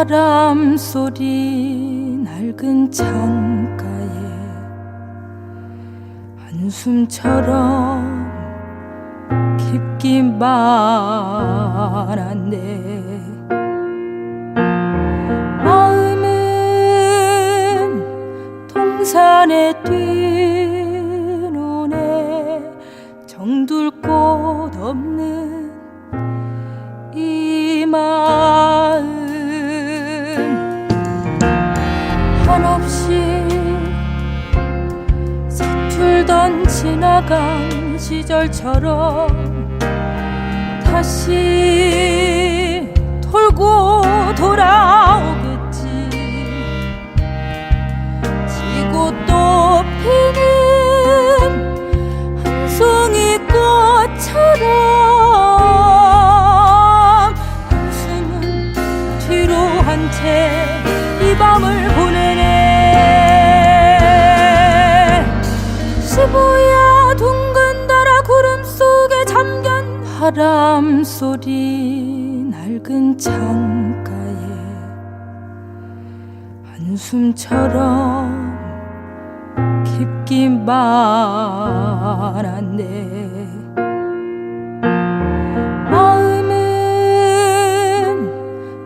바람 소리 낡은 창가에 한숨처럼 깊기 말았네. 마음은 동산에 뛰노네. 정둘 곳 없는 이마 없이 서툴던 지나간 시절처럼 다시 시부야 둥근 달아 구름 속에 잠긴 바람 소리 낡은 창가에 한숨처럼 깊기 말았네. 마음은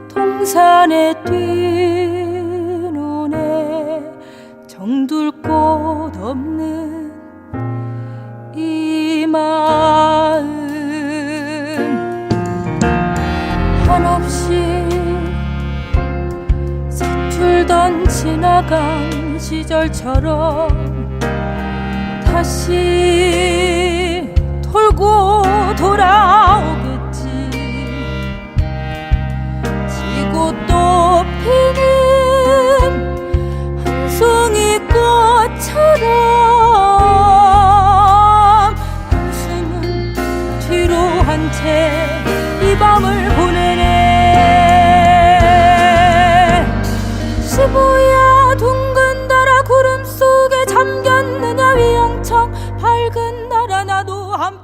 동산에 뛰노네. 정둘 곳 없는 이 마음 한없이 서툴던 지나간 시절처럼 다시 हम